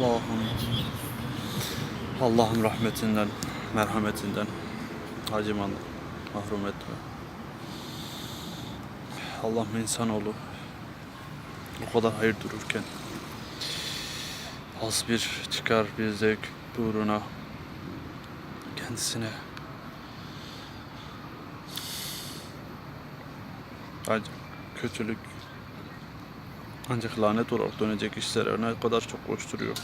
Allah'ım Allah'ım rahmetinden, merhametinden acıman mahrum etme. Allah'ım insanoğlu o kadar hayır dururken az bir çıkar bir zevk uğruna kendisine ancak kötülük ancak lanet olarak dönecek işlere ne kadar çok koşturuyor.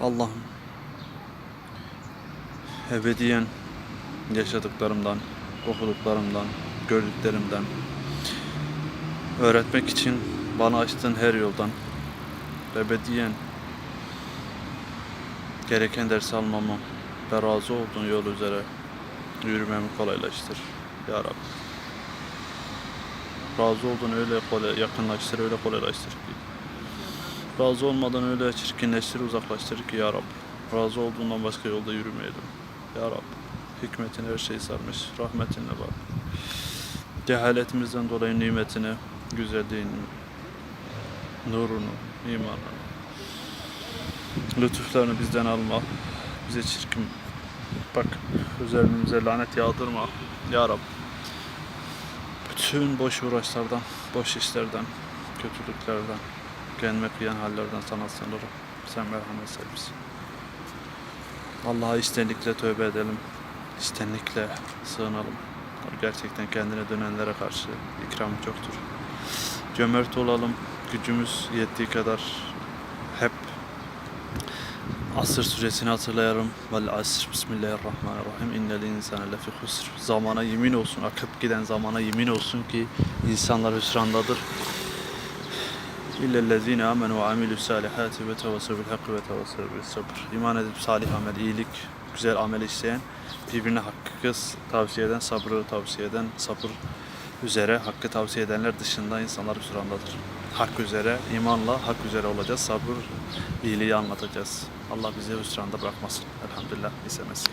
Allah'ım ebediyen yaşadıklarımdan, okuduklarımdan, gördüklerimden öğretmek için bana açtığın her yoldan ebediyen gereken ders almamı ve razı olduğun yol üzere yürümemi kolaylaştır. Ya Rabbi. Razı olduğun öyle kolay, yakınlaştır, öyle kolaylaştır ki. Razı olmadan öyle çirkinleştir, uzaklaştır ki Ya Rabbi. Razı olduğundan başka yolda yürümeyelim. Ya Rabbi. Hikmetin her şeyi sarmış. Rahmetinle bak. Cehaletimizden dolayı nimetini, güzelliğini, nurunu, imanını, lütuflarını bizden alma. Bize çirkin bak üzerimize lanet yağdırma. Ya Rabbi. Bütün boş uğraşlardan, boş işlerden, kötülüklerden, kendime kıyan hallerden sana sığınırım. Sen merhamet sahibisin. Allah'a içtenlikle tövbe edelim. İçtenlikle sığınalım. Gerçekten kendine dönenlere karşı ikram çoktur. Cömert olalım. Gücümüz yettiği kadar hep Asır suresini hatırlayalım. Vel asr bismillahirrahmanirrahim. İnnel insane lefi husr. Zamana yemin olsun, akıp giden zamana yemin olsun ki insanlar hüsrandadır. İllellezine amenu ve amilü salihati ve tevasav bil hakkı ve tevasav bil sabr. İman edip salih amel, iyilik, güzel amel işleyen, birbirine hakkı tavsiye eden, sabrı tavsiye eden, sabır üzere hakkı tavsiye edenler dışında insanlar hüsrandadır. Hak üzere, imanla hak üzere olacağız. Sabır, iyiliği anlatacağız. Allah bizi hüsranda bırakmasın. Elhamdülillah. İsemesi.